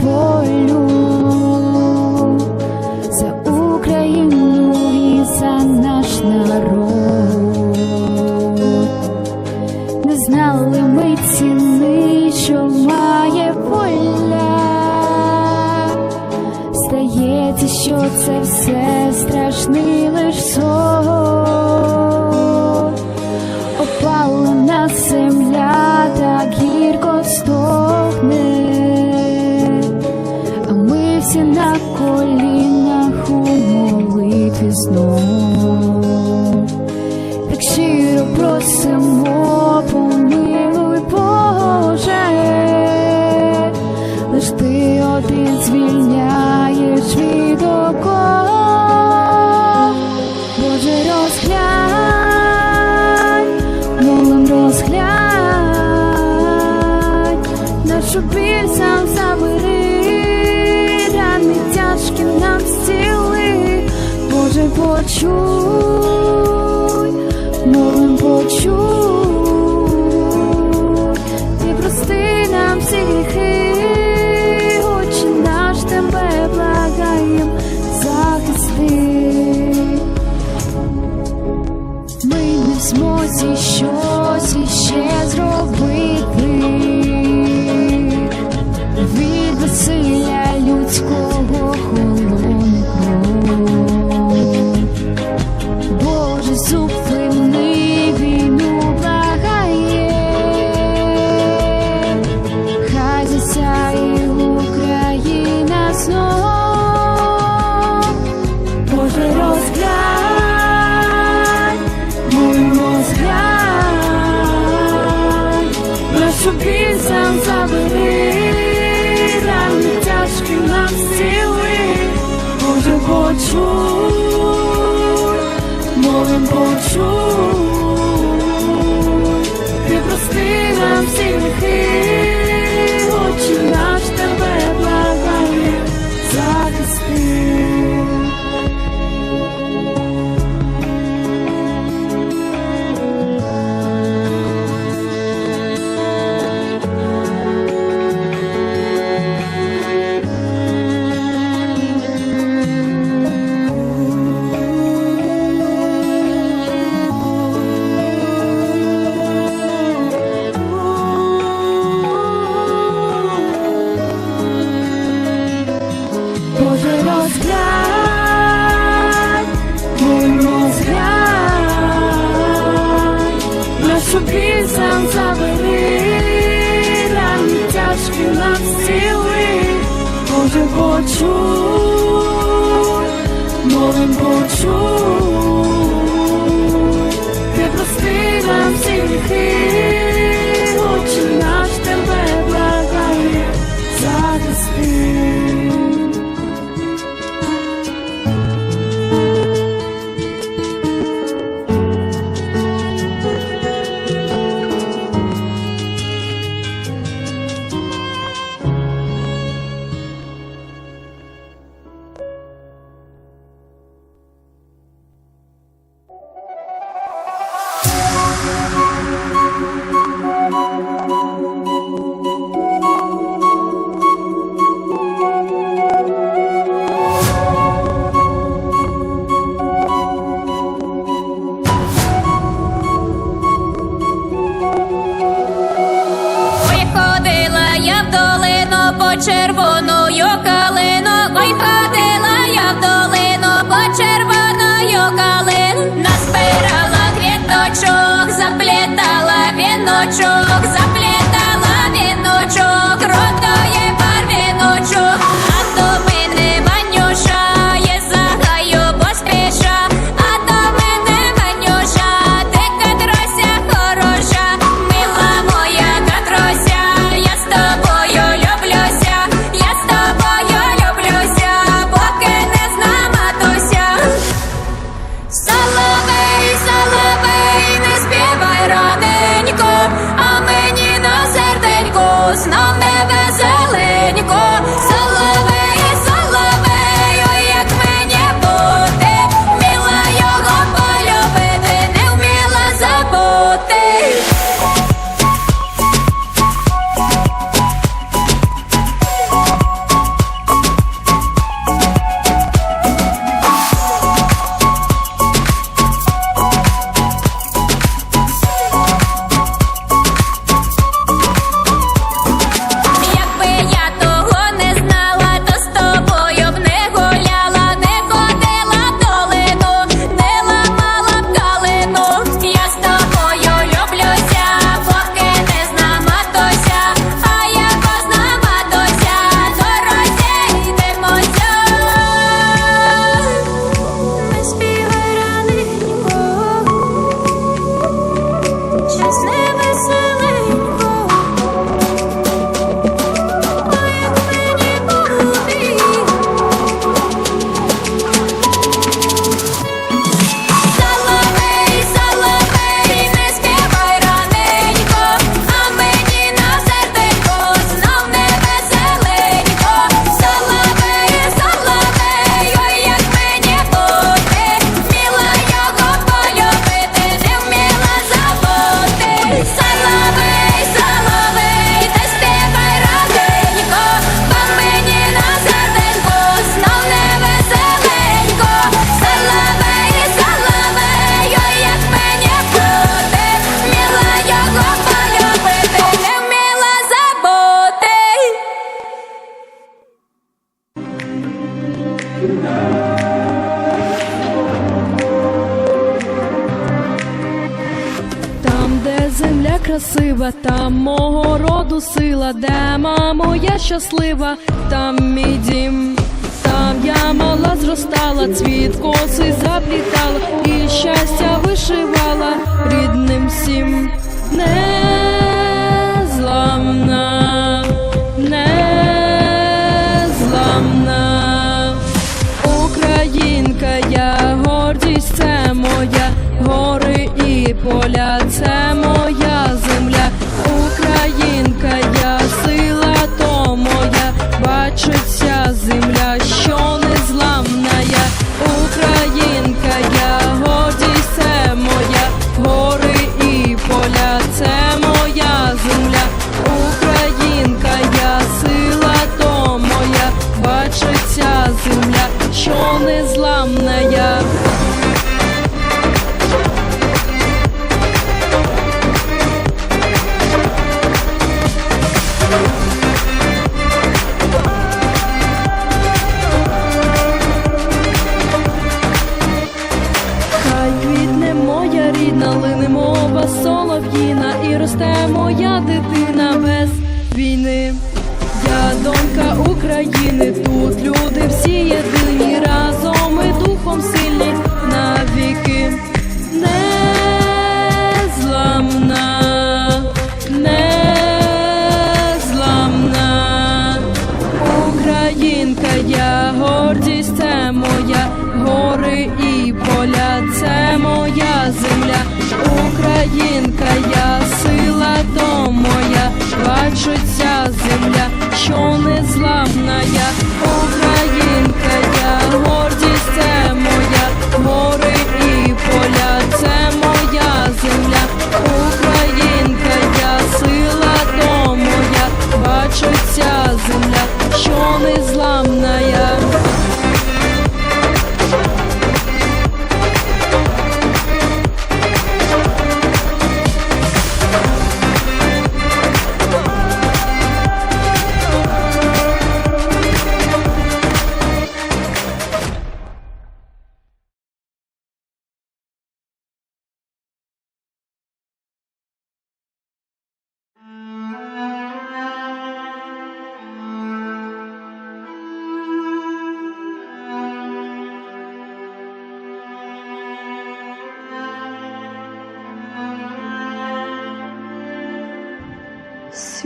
for 요. у змозі щось іще зробити від веселя людського. 忍不住。почуй, молим почуй, ти прости нам всі гріхи. Садочок щаслива, там мій дім. Там я мала зростала, цвіт коси заплітала і щастя вишивала рідним всім. Незламна, незламна. Українка, я гордість це моя, гори і поля,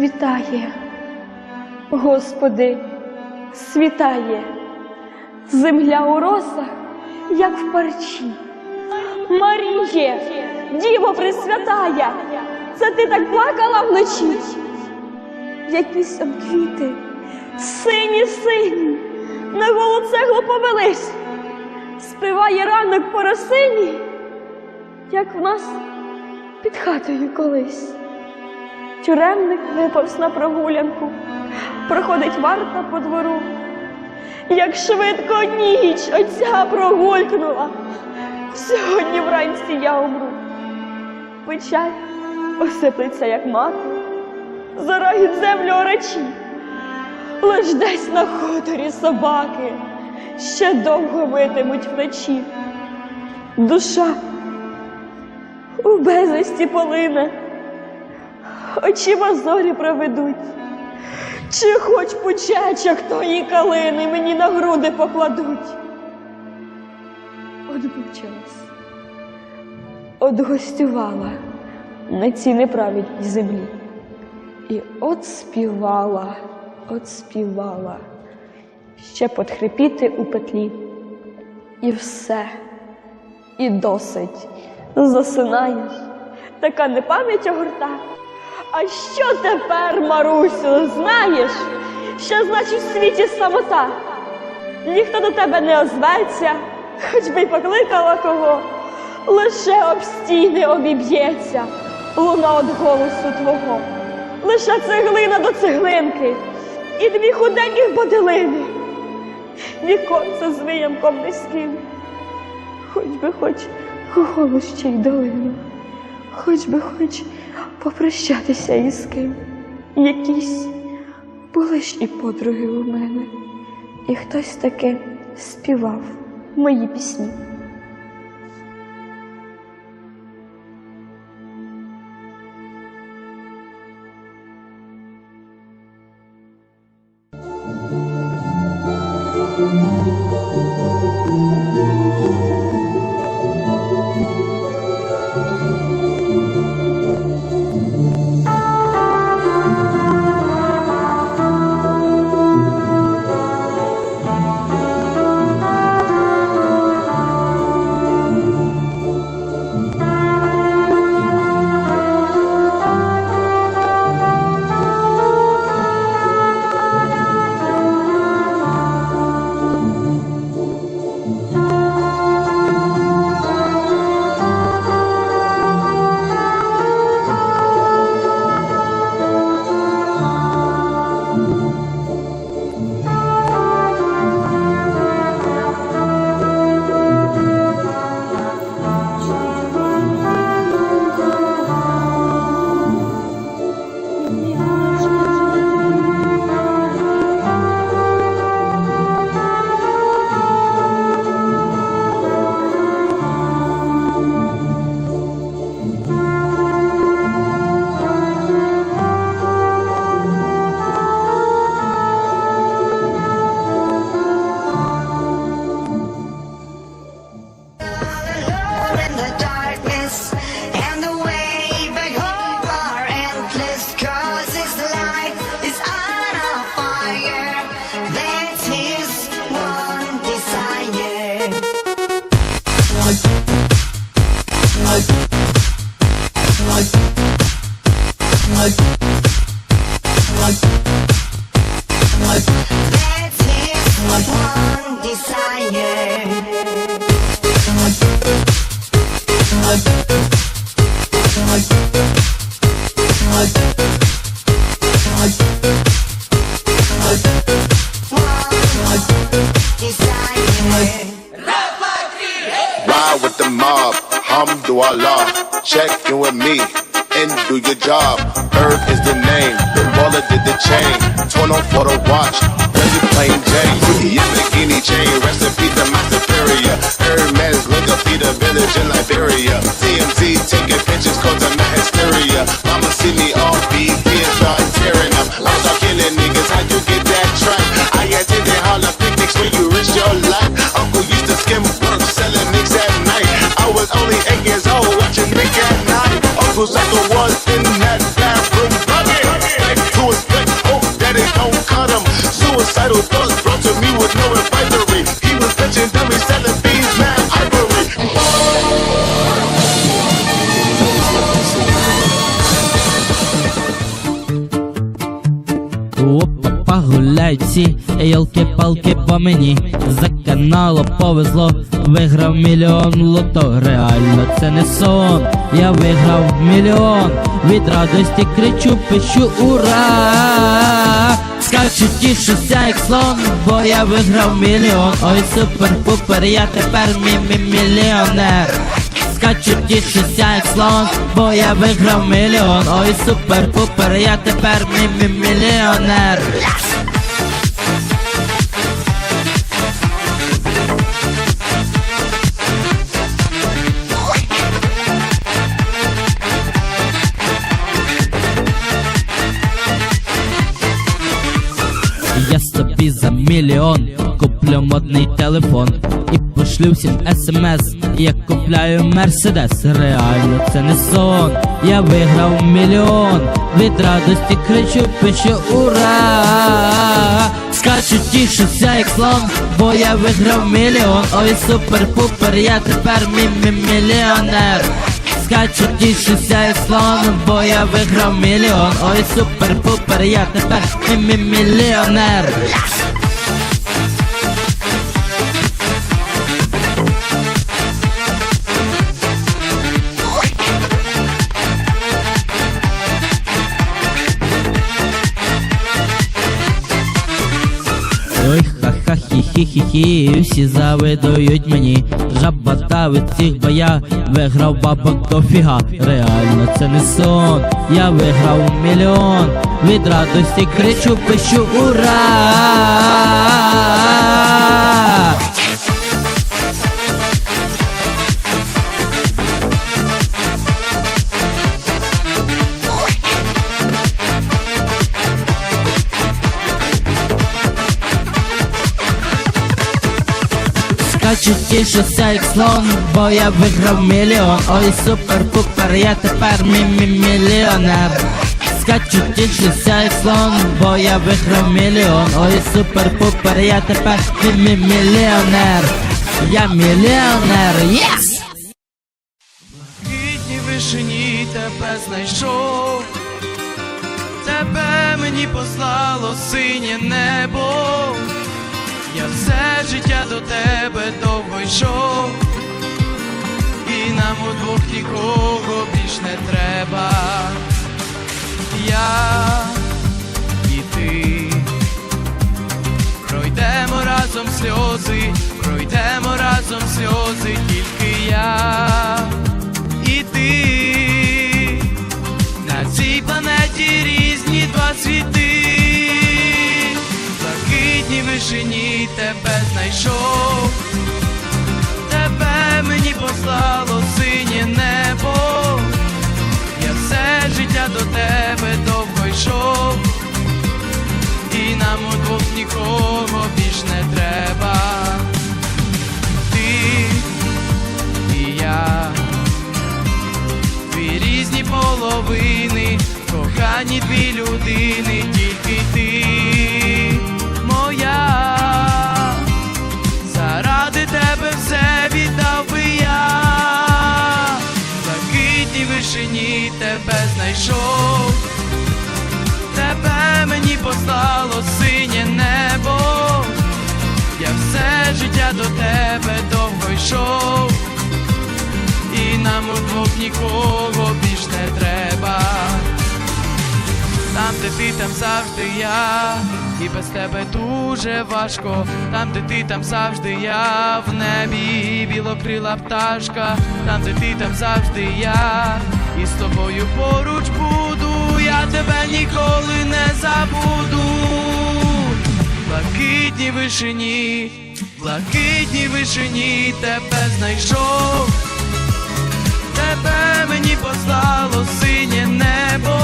Світає, Господи, світає, земля у росах, як в парчі. Маріє, Діво Пресвятая, це ти так плакала вночі? Якісь он квіти, сині сині, на голу цеглу повелись, співає ранок по росині, як в нас під хатою колись. Тюремник виповз на прогулянку, проходить варта по двору. Як швидко ніч оця прогулькнула, сьогодні вранці я умру. Печаль осиплеться, як мати, зарагід землю орачі. Лиш десь на хуторі собаки ще довго витимуть вночі. Душа у безвісті полине очима зорі проведуть. Чи хоч пучечок тої калини мені на груди покладуть? Одмучилась, одгостювала на цій неправедній землі. І от співала, от співала, ще подхрипіти у петлі. І все, і досить. Засинаєш, така непам'ять огорта. А що тепер, Марусю, знаєш, що значить в світі самота? Ніхто до тебе не озветься, хоч би й покликала кого, лише об стіни обіб'ється луна од голосу твого, лише цеглина до цеглинки, і дві худеньких бодилини, віконце з виямком низьким, хоч би хоч голос ще й долину хоч би хоч попрощатися із ким. Якісь були ж і подруги у мене, і хтось таки співав мої пісні. Alhamdulillah. Check in with me and do your job. Herb is the name, the baller did the chain. Torn on for the watch, crazy plain Jane. Yamagini chain, recipe to my superior. Hermes, look up, feed a village in Liberia. TMZ taking pictures, cause I'm not hysteria. Mama see me off beat, kids start tearing up. Cause I'm the one гуляють всі, ялки-палки по мені. За каналом повезло, виграв мільйон лото. Реально це не сон. Я виграв мільйон. Від радості кричу, пишу ура! Скачу, тішуся, як слон, бо я виграв мільйон. Ой, супер-пупер, я тепер мі-мі-мільйонер. Скачу, тішуся, як слон, бо я виграв мільйон. Ой, супер-пупер, я тепер мі-мі-мільйонер. Я собі за мільйон куплю модний телефон і пошлю всім смс. Я купляю мерседес. Реально це не сон. Я виграв мільйон. Від радості кричу, пишу ура! Скачу, тішуся, як слон, бо я виграв мільйон. Ой, супер-пупер, я тепер мі-мі-мільйонер. Скачу, тішуся і слон, бо я виграв мільйон. Ой, супер-пупер, я тепер мі-мі-мільйонер. Хі-хі-хі-хі, всі завидують мені. Жаба від цих, бо виграв бабок дофіга. Реально це не сон. Я виграв мільйон. Від радості кричу, пишу ура! Скачу, тішуся як слон, бо я виграв мільйон. Ой, супер-пупер, я тепер мі-мі-мільйонер. Скачу, тішуся як слон, бо я виграв мільйон. Ой, супер-пупер, я тепер мі-мі-мільйонер. Я мільйонер, єс! блакитній вишині тебе знайшов, тебе мені послало синє небо, я все життя до тебе довго йшов, і нам удвох нікого більш не треба. Я і ти. Пройдемо разом сльози, пройдемо разом сльози, тільки я і ти. На цій планеті різні два світи, вишині тебе знайшов, тебе мені послало синє небо, я все життя до тебе довго йшов, і нам удвох нікого більш не треба. Ти і я. Дві різні половини, кохані дві людини, вишині тебе знайшов, тебе мені послало синє небо, я все життя до тебе довго йшов. І нам удвох нікого більш не треба. Там, де ти, там завжди я, і без тебе дуже важко. Там, де ти, там завжди я, в небі білокрила пташка, там, де ти, там завжди я, і з тобою поруч буду, я тебе ніколи не забуду. В Блакитній вишині, в блакитній вишині тебе знайшов. Тебе мені послало синє небо,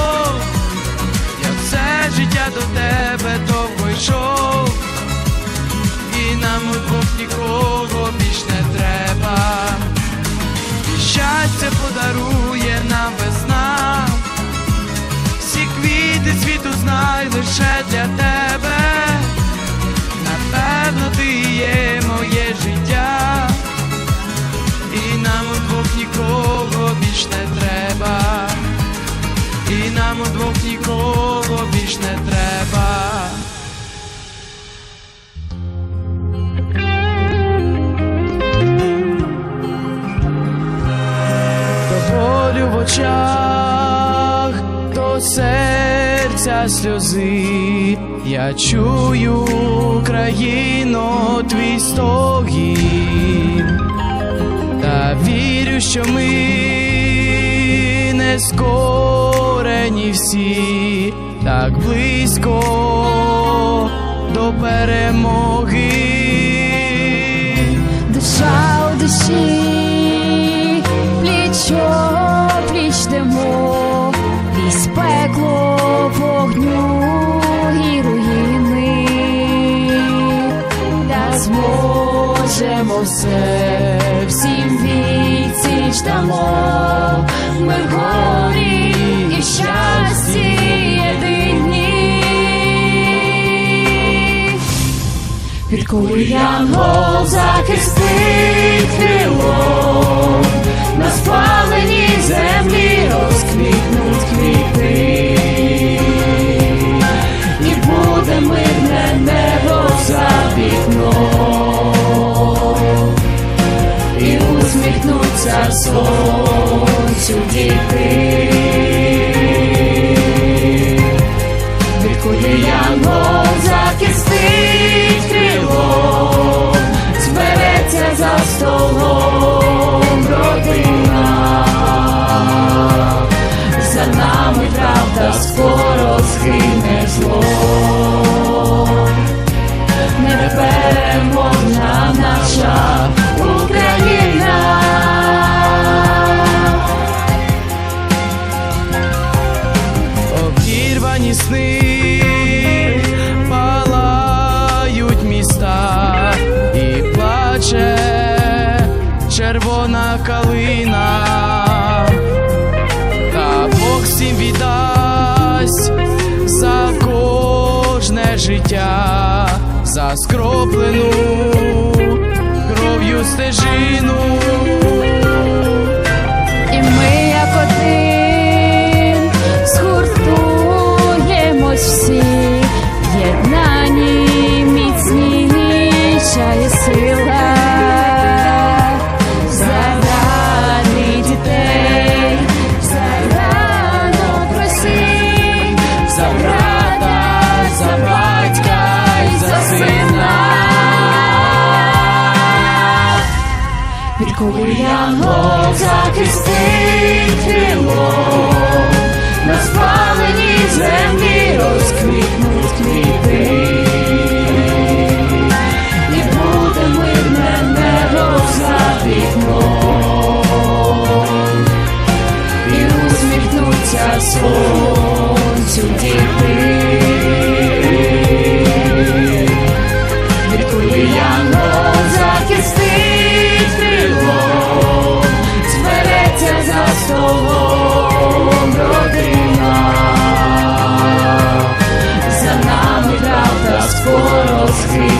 життя до тебе довго йшов, і нам удвох нікого більш не сльози, я чую країно твій стогін. Та вірю, що ми не скорені всі. Так близько до перемоги. Душа у душі, плічо, пліч пекло вогню і руїни, та зможемо все, всім віці дамо, ми горі і щасті єдині. Від коли янгол захистить крилом, на спаленій землі розквітнуть Ясні сни палають міста і плаче червона калина, та Бог всім віддасть за кожне життя, за скроплену кров'ю стежину. Уляно захистить крило, на спаленій землі розквітнуть квіти, і буде мирне небо вікном, і усміхнуться сонцю діти, від куліяно. one else.